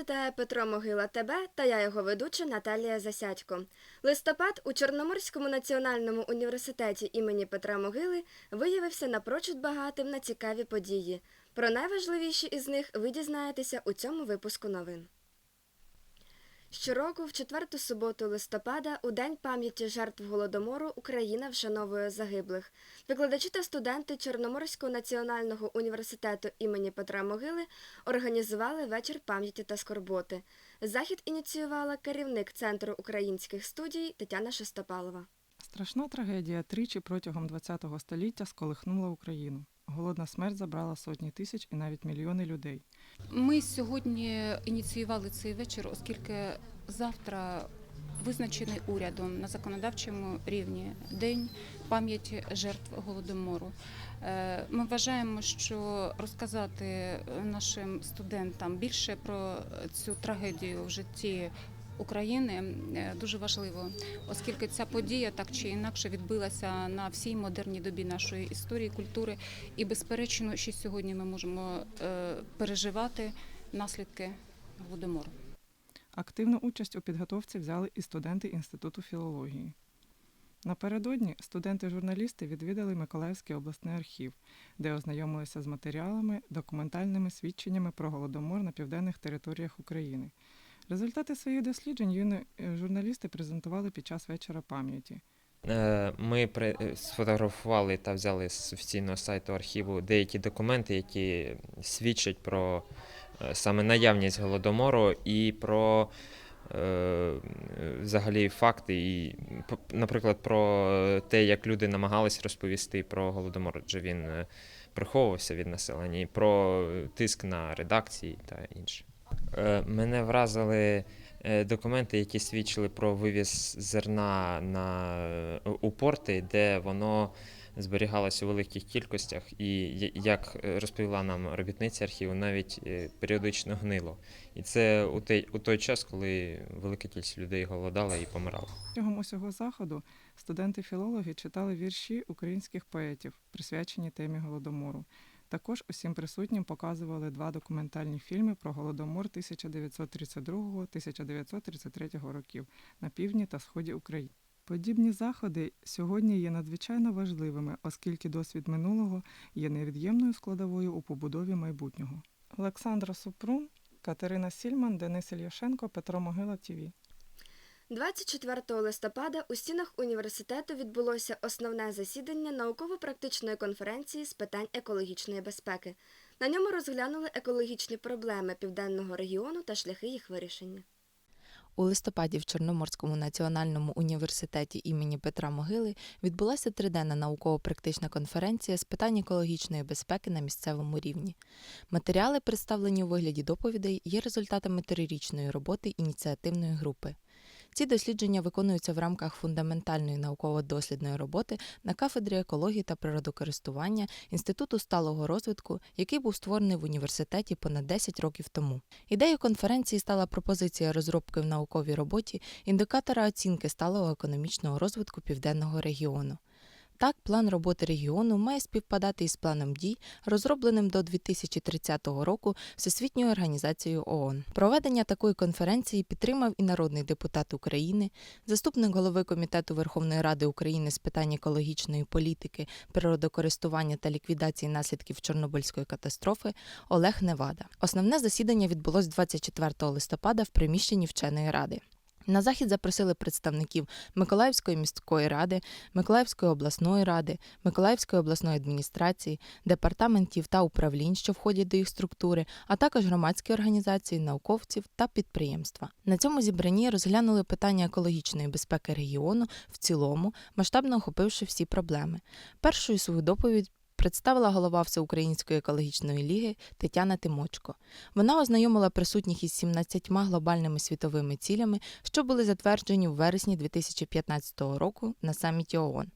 Вітає Петро Могила тебе та я його ведуча Наталія Засядько. Листопад у Чорноморському національному університеті імені Петра Могили виявився напрочуд багатим на цікаві події. Про найважливіші із них ви дізнаєтеся у цьому випуску новин. Щороку, в четверту суботу листопада, у День пам'яті жертв Голодомору, Україна вшановує загиблих. Викладачі та студенти Чорноморського національного університету імені Петра Могили організували вечір пам'яті та скорботи. Захід ініціювала керівник Центру українських студій Тетяна Шестопалова. Страшна трагедія тричі протягом ХХ століття сколихнула Україну. Голодна смерть забрала сотні тисяч і навіть мільйони людей. Ми сьогодні ініціювали цей вечір, оскільки завтра визначений урядом на законодавчому рівні День пам'яті жертв голодомору. Е, Ми вважаємо, що розказати нашим студентам більше про цю трагедію в житті. України е, дуже важливо, оскільки ця подія так чи інакше відбилася на всій модерній добі нашої історії, культури, і безперечно, що сьогодні ми можемо е, переживати наслідки голодомору. Активну участь у підготовці взяли і студенти Інституту філології. Напередодні студенти-журналісти відвідали Миколаївський обласний архів, де ознайомилися з матеріалами, документальними свідченнями про голодомор на південних територіях України. Результати своїх досліджень юні е, журналісти презентували під час вечора пам'яті. Е, Ми при- е, сфотографували та взяли з офіційного сайту архіву деякі документи, які свідчать про саме наявність голодомору і про взагалі факти, і, наприклад, про те, як люди намагались розповісти про голодомор, адже він приховувався від населення, і про тиск на редакції та інше. Е, Мене вразили е, документи, які свідчили про вивіз зерна на, е, у порти, де воно зберігалося у великих кількостях, і як розповіла нам робітниця архіву, навіть періодично гнило. І це у той, у той час, коли велика кількість людей голодала і помирала. Протягом усього заходу студенти-філологи читали вірші українських поетів, присвячені темі голодомору. Також усім присутнім показували два документальні фільми про голодомор 1932-1933 років на півдні та сході України. Подібні заходи сьогодні є надзвичайно важливими, оскільки досвід минулого є невід'ємною складовою у побудові майбутнього. Олександра Супрун, Катерина Сільман, Денис Ільяшенко, Петро Могила ТІВІ. 24 листопада у стінах університету відбулося основне засідання науково-практичної конференції з питань екологічної безпеки. На ньому розглянули екологічні проблеми південного регіону та шляхи їх вирішення. У листопаді в Чорноморському національному університеті імені Петра Могили відбулася триденна науково-практична конференція з питань екологічної безпеки на місцевому рівні. Матеріали, представлені у вигляді доповідей, є результатами трирічної роботи ініціативної групи. Ці дослідження виконуються в рамках фундаментальної науково-дослідної роботи на кафедрі екології та природокористування Інституту сталого розвитку, який був створений в університеті понад 10 років тому. Ідеєю конференції стала пропозиція розробки в науковій роботі індикатора оцінки сталого економічного розвитку південного регіону. Так, план роботи регіону має співпадати із планом дій, розробленим до 2030 року Всесвітньою організацією ООН. Проведення такої конференції підтримав і народний депутат України, заступник голови комітету Верховної Ради України з питань екологічної політики, природокористування та ліквідації наслідків Чорнобильської катастрофи Олег Невада. Основне засідання відбулось 24 листопада в приміщенні вченої ради. На захід запросили представників Миколаївської міської ради, Миколаївської обласної ради, Миколаївської обласної адміністрації, департаментів та управлінь, що входять до їх структури, а також громадські організації, науковців та підприємства. На цьому зібранні розглянули питання екологічної безпеки регіону в цілому, масштабно охопивши всі проблеми. Першою свою доповідь представила голова Всеукраїнської екологічної ліги Тетяна Тимочко. Вона ознайомила присутніх із 17 глобальними світовими цілями, що були затверджені в вересні 2015 року на саміті ООН,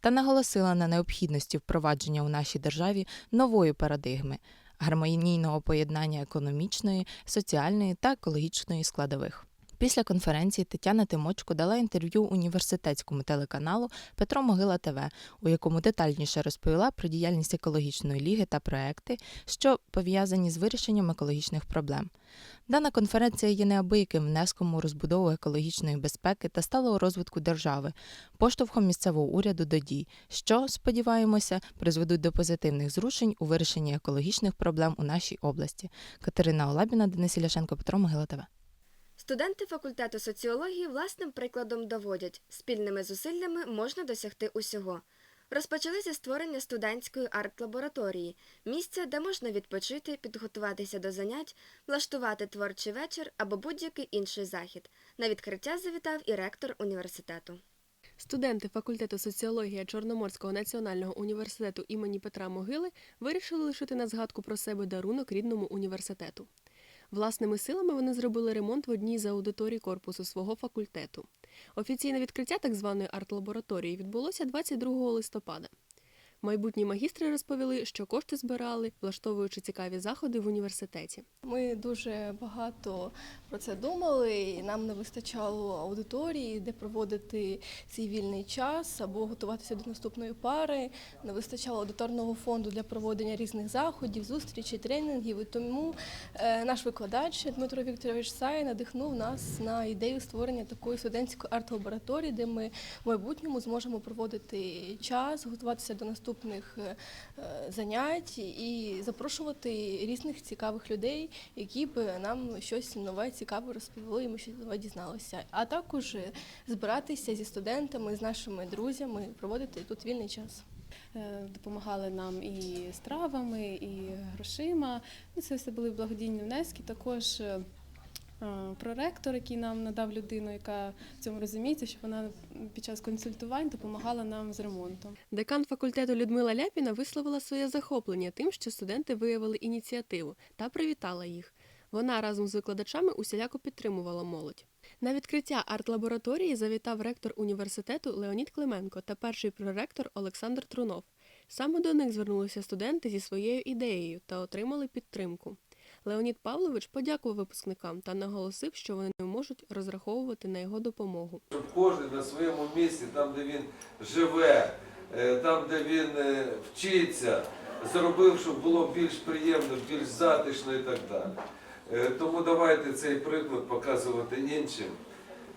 та наголосила на необхідності впровадження у нашій державі нової парадигми гармонійного поєднання економічної, соціальної та екологічної складових. Після конференції Тетяна Тимочко дала інтерв'ю університетському телеканалу Петро Могила ТВ, у якому детальніше розповіла про діяльність екологічної ліги та проекти, що пов'язані з вирішенням екологічних проблем. Дана конференція є неабияким внеском у розбудову екологічної безпеки та сталого розвитку держави, поштовхом місцевого уряду до дій, що, сподіваємося, призведуть до позитивних зрушень у вирішенні екологічних проблем у нашій області. Катерина Олабіна, Денис Іляшенко, Петро Могила ТВ. Студенти факультету соціології власним прикладом доводять, спільними зусиллями можна досягти усього. Розпочали зі створення студентської арт-лабораторії, місця, де можна відпочити, підготуватися до занять, влаштувати творчий вечір або будь-який інший захід. На відкриття завітав і ректор університету. Студенти факультету соціологія Чорноморського національного університету імені Петра Могили вирішили лишити на згадку про себе дарунок рідному університету. Власними силами вони зробили ремонт в одній з аудиторій корпусу свого факультету. Офіційне відкриття так званої арт-лабораторії відбулося 22 листопада. Майбутні магістри розповіли, що кошти збирали, влаштовуючи цікаві заходи в університеті. Ми дуже багато про це думали, і нам не вистачало аудиторії, де проводити свій вільний час або готуватися до наступної пари. Не вистачало аудиторного фонду для проведення різних заходів, зустрічей, тренінгів. І тому е, наш викладач Дмитро Вікторович Сай надихнув нас на ідею створення такої студентської арт-лабораторії, де ми в майбутньому зможемо проводити час, готуватися до наступних е, е, занять і запрошувати різних цікавих людей, які б нам щось нове цікаве розповіли, і ми щось нове дізналися. А також збиратися зі студентами, з нашими друзями, проводити тут вільний час. Е, допомагали нам і стравами, і грошима. Ну, це все були благодійні внески. Також проректор, який нам надав людину, яка в цьому розуміється, щоб вона під час консультувань допомагала нам з ремонтом. Декан факультету Людмила Ляпіна висловила своє захоплення тим, що студенти виявили ініціативу та привітала їх. Вона разом з викладачами усіляко підтримувала молодь. На відкриття арт-лабораторії завітав ректор університету Леонід Клименко та перший проректор Олександр Трунов. Саме до них звернулися студенти зі своєю ідеєю та отримали підтримку. Леонід Павлович подякував випускникам та наголосив, що вони можуть розраховувати на його допомогу. Щоб кожен на своєму місці, там, де він живе, е, там, де він е, вчиться, зробив, щоб було більш приємно, більш затишно і так далі. Е, Тому давайте цей приклад показувати іншим.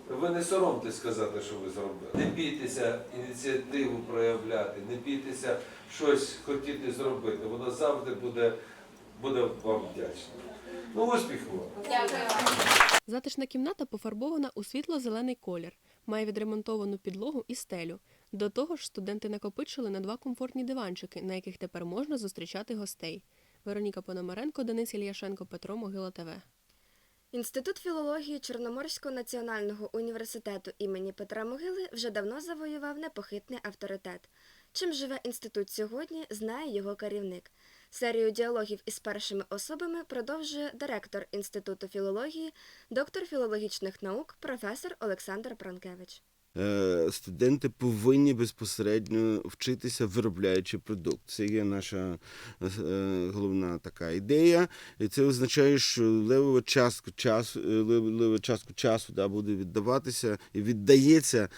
Ви не соромтесь сказати, що ви зробили. Не бійтеся ініціативу проявляти, не бійтеся щось хотіти зробити. Воно завжди буде, буде вам вдячне. Ну, успіху вам! Затишна кімната пофарбована у світло-зелений колір, має відремонтовану підлогу і стелю. До того ж, студенти накопичили на два комфортні диванчики, на яких тепер можна зустрічати гостей. Вероніка Пономаренко, Денис Ільяшенко, Петро Могила ТВ. Інститут філології Чорноморського національного університету імені Петра Могили вже давно завоював непохитний авторитет. Чим живе інститут сьогодні, знає його керівник. Серію діалогів із першими особами продовжує директор Інституту філології, доктор філологічних наук, професор Олександр Пранкевич. Е, студенти повинні безпосередньо вчитися виробляючи продукт. Це є наша е, головна така ідея. І це означає, що левова частку часу, е, лев- частку часу да, буде віддаватися і віддається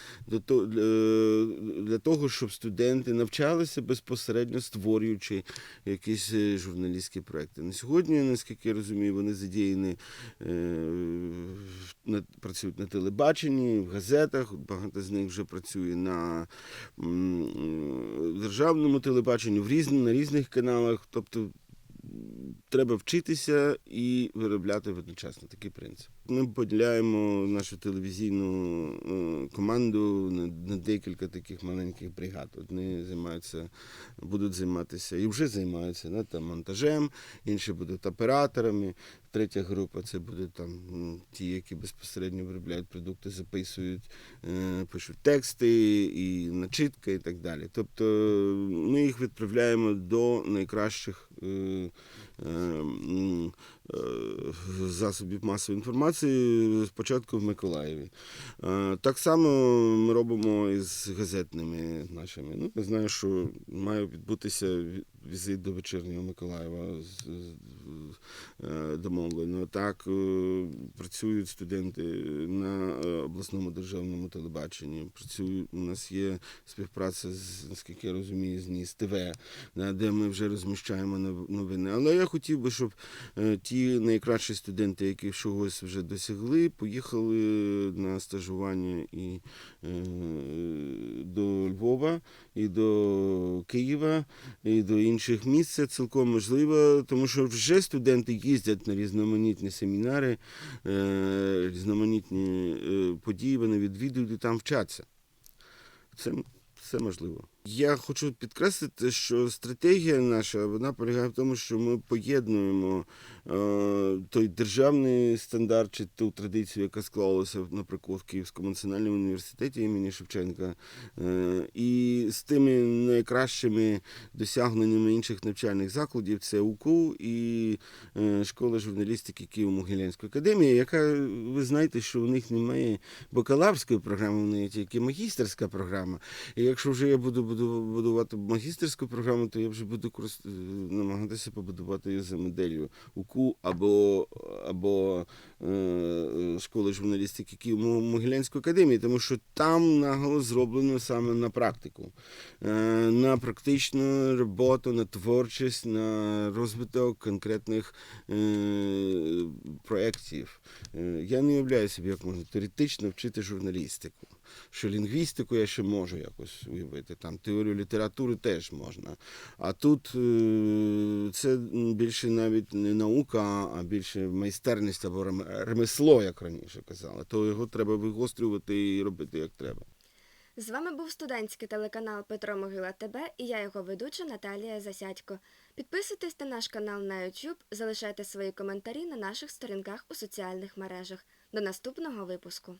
для того, щоб студенти навчалися безпосередньо створюючи якісь журналістські проекти. На сьогодні, наскільки я розумію, вони задіяні працюють на телебаченні, в газетах. Багато з них вже працює на державному телебаченні, в різні, на різних каналах. Тобто треба вчитися і виробляти одночасно такий принцип. Ми поділяємо нашу телевізійну е, команду на, декілька таких маленьких бригад. Одні займаються, будуть займатися і вже займаються да, там, монтажем, інші будуть операторами. Третя група це буде там ті, які безпосередньо виробляють продукти, записують, е, пишуть тексти і начитка і так далі. Тобто ми їх відправляємо до найкращих е, е, е, засобів масової інформації спочатку в Миколаєві. Е, Так само ми робимо із газетними нашими. Ну, я знаю, що має відбутися візит до вечірнього Миколаєва е, домовлено. Так е, працюють студенти на е, обласному державному телебаченні. Працюють, у нас є співпраця з, наскільки я розумію, з НІС ТВ, де ми вже розміщаємо новини. Але я хотів би, щоб е, ті найкращі студенти, які чогось вже досягли, поїхали на стажування і е, до Львова, і до Києва, і до інших місць. Це цілком можливо, тому що вже студенти їздять на різноманітні семінари, е, різноманітні події, вони відвідують і там вчаться. Це, це можливо. Я хочу підкреслити, що стратегія наша вона полягає в тому, що ми поєднуємо е, той державний стандарт чи ту традицію, яка склалася, наприклад, в Київському національному університеті імені Шевченка, е, і з тими найкращими досягненнями інших навчальних закладів це УКУ і е, школа журналістики Києво-Могилянської академії, яка ви знаєте, що у них немає бакалаврської програми, у неї тільки магістерська програма. І якщо вже я буду буду будувати магістерську програму, то я вже буду корис- е, намагатися побудувати її за моделлю УКУ або, або е, школи журналістики Києво-Могилянської академії, тому що там наголос зроблено саме на практику, е, на практичну роботу, на творчість, на розвиток конкретних е, проєктів. Е, Я не уявляю собі, як можна теоретично вчити журналістику. Що лінгвістику я ще можу якось уявити, там теорію літератури теж можна. А тут е, це більше навіть не наука, а більше майстерність або ремесло, як раніше казали. То його треба вигострювати і робити як треба. З вами був студентський телеканал Петро Могила ТБ і я його ведуча Наталія Засядько. Підписуйтесь на наш канал на YouTube, залишайте свої коментарі на наших сторінках у соціальних мережах. До наступного випуску.